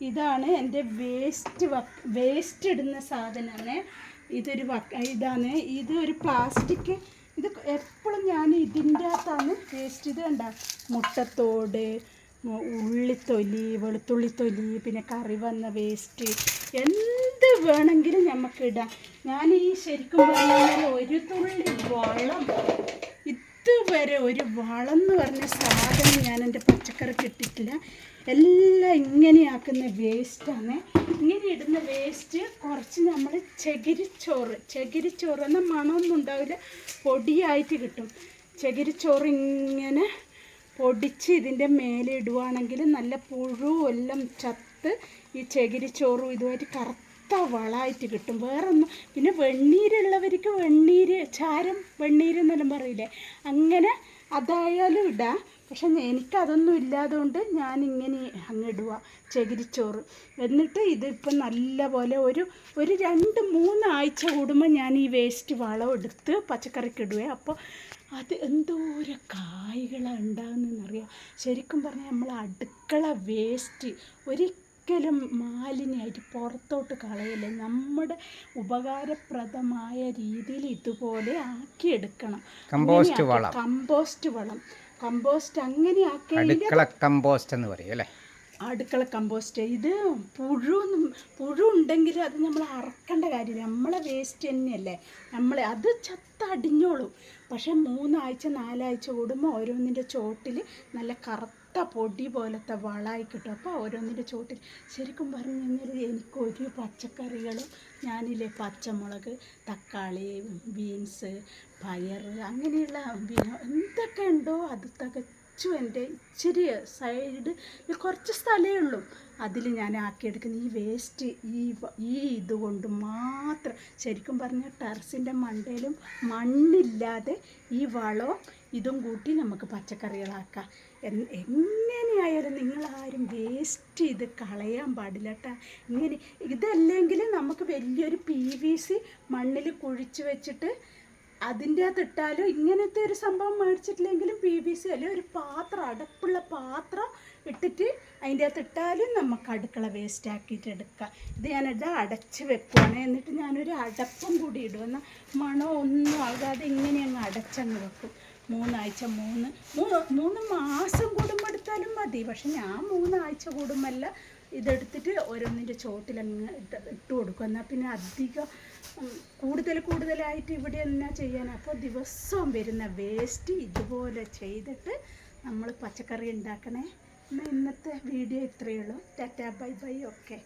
ഇതാണ് എന്റെ waste waste ഇടുന്ന സാധനമാണ്. ഇതൊരു വക്ക ഇതാണ്. ഇത് ഒരു പ്ലാസ്റ്റിക് ഇത് എപ്പോഴും ഞാൻ ഇതിന്റെ അകത്താണ് വേസ്റ്റ് ഇത് കണ്ട മുട്ടത്തോട് ഉള്ളിത്തൊലി വെളുത്തുള്ളിത്തൊലി പിന്നെ കറി വന്ന വേസ്റ്റ് എന്ത് വേണമെങ്കിലും നമുക്ക് ഇടാം. ഞാൻ ഈ ശരിക്കും പറഞ്ഞാൽ ഒരു തുള്ളി വളം ഇതുവരെ ഒരു വളം പറഞ്ഞ സാധനം ഞാൻ എന്റെ പച്ചക്കറി ഇട്ടിട്ടില്ല എല്ലാം ഇങ്ങനെയാക്കുന്ന വേസ്റ്റാണ്. ഇങ്ങനെ ഇടുന്ന വേസ്റ്റ് കുറച്ച് നമ്മൾ ചകിരിച്ചോറ് ചകിരിച്ചോറ് എന്നാൽ മണമൊന്നും ഉണ്ടാവില്ല. പൊടിയായിട്ട് കിട്ടും. ചകിരിച്ചോറ് ഇങ്ങനെ പൊടിച്ച് ഇതിന്റെ മേലെ ഇടുവാണെങ്കിൽ നല്ല പുഴുവെല്ലാം ചത്ത് ഈ ചകിരിച്ചോറും ഇതുമായിട്ട് കറുത്ത വളമായിട്ട് കിട്ടും. വേറൊന്നും പിന്നെ വെണ്ണീരുള്ളവർക്ക് വെണ്ണീര് ചാരം വെണ്ണീര് എന്നെല്ലാം പറയില്ലേ? അങ്ങനെ അതായാലും ഇടാം. പക്ഷെ എനിക്കതൊന്നും ഇല്ലാതുകൊണ്ട് ഞാൻ ഇങ്ങനെ അങ്ങ് ഇടുക ചകിരിച്ചോറ്. എന്നിട്ട് ഇതിപ്പം നല്ല പോലെ ഒരു ഒരു രണ്ട് മൂന്ന് ആഴ്ച കൂടുമ്പോൾ ഞാൻ ഈ വേസ്റ്റ് വളം എടുത്ത് പച്ചക്കറിക്ക് ഇടുവേ. അപ്പോൾ അത് എന്തോരം കായ്കളാണ് ഉണ്ടാകുന്നതെന്നറിയാം? ശരിക്കും പറഞ്ഞാൽ നമ്മൾ അടുക്കള വേസ്റ്റ് ഒരിക്കലും മാലിന്യമായിട്ട് പുറത്തോട്ട് കളയല്ല. നമ്മുടെ ഉപകാരപ്രദമായ രീതിയിൽ ഇതുപോലെ ആക്കിയെടുക്കണം. കമ്പോസ്റ്റ് വളം. കമ്പോസ്റ്റ് വളം. കമ്പോസ്റ്റ് അങ്ങനെ ആക്കി കമ്പോസ്റ്റ് എന്ന് പറയും അല്ലേ? അടുക്കള കമ്പോസ്റ്റ് ഇത് പുഴു പുഴു ഉണ്ടെങ്കിൽ അത് നമ്മൾ അറക്കേണ്ട കാര്യമില്ല. നമ്മളെ വേസ്റ്റ് തന്നെയല്ലേ? നമ്മൾ അത് ചത്തടിഞ്ഞോളും പക്ഷെ മൂന്നാഴ്ച നാലാഴ്ച കൂടുമ്പോൾ ഓരോന്നിന്റെ ചോട്ടിൽ നല്ല കറുത്ത പൊടി പോലത്തെ വളമായി കിട്ടും. അപ്പോൾ ഓരോന്നിന്റെ ചോട്ടിൽ ശരിക്കും പറഞ്ഞു കഴിഞ്ഞാൽ എനിക്കൊരു പച്ചക്കറികളും ഞാനില്ലേ പച്ചമുളക് തക്കാളി ബീൻസ് പയർ അങ്ങനെയുള്ള എന്തൊക്കെ ഉണ്ടോ അത് തികച്ചും എന്റെ ഇച്ചിരി സൈഡ് കുറച്ച് സ്ഥലമേ ഉള്ളൂ. അതിൽ ഞാൻ ആക്കിയെടുക്കുന്ന ഈ വേസ്റ്റ് ഈ ഈ ഇതുകൊണ്ട് മാത്രം ശരിക്കും പറഞ്ഞാൽ ടെറസിന്റെ മണ്ടയിലും മണ്ണില്ലാതെ ഈ വളവും ഇതും കൂട്ടി നമുക്ക് പച്ചക്കറികളാക്കാം. എങ്ങനെയായാലും നിങ്ങളാരും വേസ്റ്റ് ഇത് കളയാൻ പാടില്ല കേട്ടോ ഇങ്ങനെ ഇതല്ലെങ്കിൽ നമുക്ക് വലിയൊരു പി വി സി മണ്ണിൽ കുഴിച്ച് വെച്ചിട്ട് അതിന്റെ അകത്ത് ഇട്ടാലും? ഇങ്ങനത്തെ ഒരു സംഭവം മേടിച്ചിട്ടില്ലെങ്കിലും പി വി സി അല്ലെങ്കിൽ ഒരു പാത്രം അടപ്പുള്ള പാത്രം ഇട്ടിട്ട് അതിന്റെ അകത്ത് ഇട്ടാലും നമുക്ക് അടുക്കള വേസ്റ്റ് ആക്കിയിട്ട് എടുക്കാം. ഇത് ഞാനിത് അടച്ച് വെക്കുവാണ്. എന്നിട്ട് ഞാനൊരു അടപ്പും കൂടി ഇടും. എന്നാൽ മണം ഒന്നും ആകാതെ ഇങ്ങനെ അങ്ങ് അടച്ചങ്ങ് വെക്കും. മൂന്നാഴ്ച മൂന്ന് മൂന്ന് മൂന്ന് മാസം കൂടുമ്പോൾ എടുത്താലും മതി. പക്ഷെ ഞാൻ മൂന്നാഴ്ച കൂടുമ്പല്ല ഇതെടുത്തിട്ട് ഓരോന്നിന്റെ ചോട്ടിലങ്ങ് ഇട്ട് ഇട്ട് കൊടുക്കും. എന്നാൽ പിന്നെ അധികം കൂടുതൽ കൂടുതലായിട്ട് ഇവിടെ എന്നാ ചെയ്യാൻ അപ്പോൾ ദിവസവും വരുന്ന വേസ്റ്റ് ഇതുപോലെ ചെയ്തിട്ട് നമ്മൾ പച്ചക്കറി ഉണ്ടാക്കണേ. ഇന്നത്തെ വീഡിയോ ഇത്രയേ ഉള്ളൂ. Tata bye bye okay.